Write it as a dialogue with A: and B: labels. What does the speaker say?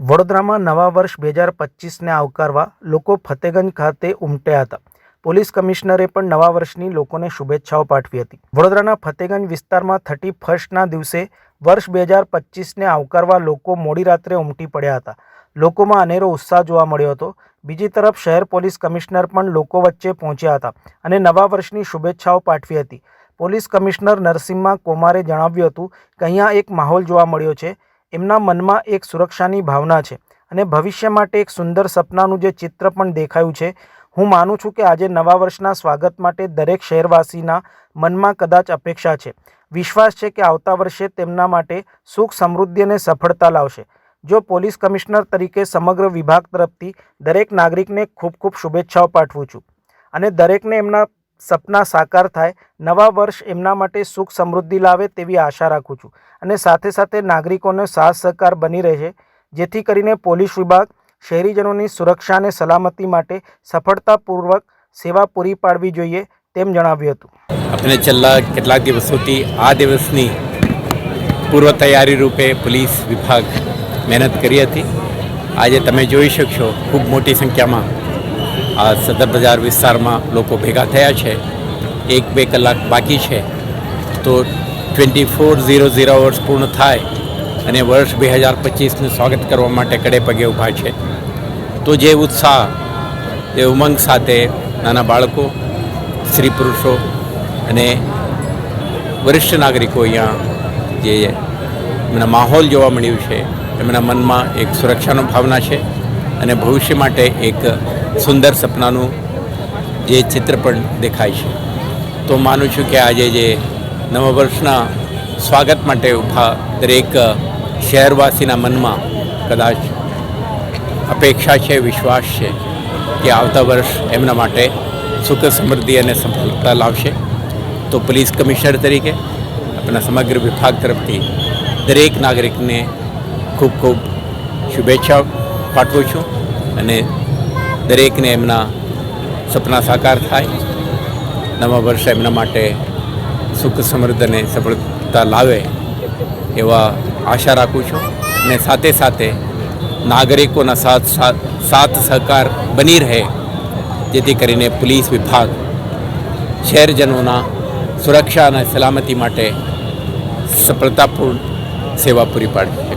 A: વડોદરામાં નવા વર્ષ બે હજાર પચીસને આવકારવા લોકો ફતેગંજ ખાતે ઉમટ્યા હતા. પોલીસ કમિશનરે પણ નવા વર્ષની લોકોને શુભેચ્છાઓ પાઠવી હતી. વડોદરાના ફતેગંજ વિસ્તારમાં થર્ટી ફર્સ્ટના દિવસે વર્ષ બે હજાર પચીસને આવકારવા લોકો મોડી રાત્રે ઉમટી પડ્યા હતા. લોકોમાં અનેરો ઉત્સાહ જોવા મળ્યો હતો. બીજી તરફ શહેર પોલીસ કમિશનર પણ લોકો વચ્ચે પહોંચ્યા હતા અને નવા વર્ષની શુભેચ્છાઓ પાઠવી હતી. પોલીસ કમિશનર નરસિમ્હા કોમારે જણાવ્યું હતું કે અહીંયા એક માહોલ જોવા મળ્યો છે. એમના મનમાં એક સુરક્ષાની ભાવના છે અને ભવિષ્ય માટે એક સુંદર સપનાનું જે ચિત્ર પણ દેખાયું છે, હું માનું છું કે આજે નવા વર્ષના સ્વાગત માટે દરેક શહેરવાસીના મનમાં કદાચ અપેક્ષા છે. વિશ્વાસ છે કે આવતા વર્ષે તેમના માટે સુખ, સમૃદ્ધિ અને સફળતા લાવશે. જો પોલીસ કમિશનર તરીકે સમગ્ર વિભાગ તરફથી દરેક નાગરિકને ખૂબ ખૂબ શુભેચ્છાઓ પાઠવું છું અને દરેકને એમના સપના સાકાર થાય, નવા વર્ષ એમના માટે સુખ સમૃદ્ધિ લાવે તેવી આશા રાખું છું. અને સાથે સાથે નાગરિકોનો સાથ સહકાર બની રહેશે જેથી કરીને પોલીસ વિભાગ શહેરીજનોની સુરક્ષા અને સલામતી માટે સફળતાપૂર્વક સેવા પૂરી પાડવી જોઈએ તેમ જણાવ્યું હતું.
B: આપણે છેલ્લા કેટલાક દિવસોથી આ દિવસની પૂર્વ તૈયારી રૂપે પોલીસ વિભાગ મહેનત કરી હતી. આજે તમે જોઈ શકશો, ખૂબ મોટી સંખ્યામાં આ સદર બજાર વિસ્તારમાં લોકો ભેગા થયા છે. એક બે કલાક બાકી છે. તો ટ્વેન્ટી ફોર ઝીરો ઝીરો વર્ષ પૂર્ણ થાય અને વર્ષ બે હજાર પચીસનું સ્વાગત કરવા માટે કડે પગે ઊભા છે. તો જે ઉત્સાહ એ ઉમંગ સાથે નાના બાળકો, સ્ત્રી પુરુષો અને વરિષ્ઠ નાગરિકો અહીંયા જે એમના માહોલ જોવા મળ્યું છે, એમના મનમાં એક સુરક્ષાનો ભાવના છે અને ભવિષ્ય માટે એક સુંદર સપનાનું જે ચિત્ર પણ દેખાય છે. તો માનું છું કે આજે જે નવા વર્ષના સ્વાગત માટે ઊભા દરેક શહેરવાસીના મનમાં કદાચ અપેક્ષા છે, વિશ્વાસ છે કે આવતા વર્ષ એમના માટે સુખ, સમૃદ્ધિ અને સફળતા લાવશે. તો પોલીસ કમિશનર તરીકે આપણા સમગ્ર વિભાગ તરફથી દરેક નાગરિકને ખૂબ ખૂબ શુભેચ્છા પાઠવું છું અને દરેકને એમના સપના સાકાર થાય. નવા વર્ષ એમના માટે સુખ સમૃદ્ધ અને સફળતા લાવે એવા આશા રાખું છું. અને સાથે સાથે નાગરિકોના સાથ સાથ સહકાર બની રહે. જેથી કરીને પોલીસ વિભાગ શહેરજનોના સુરક્ષા અને સલામતી માટે સફળતાપૂર્ણ સેવા પૂરી પાડી.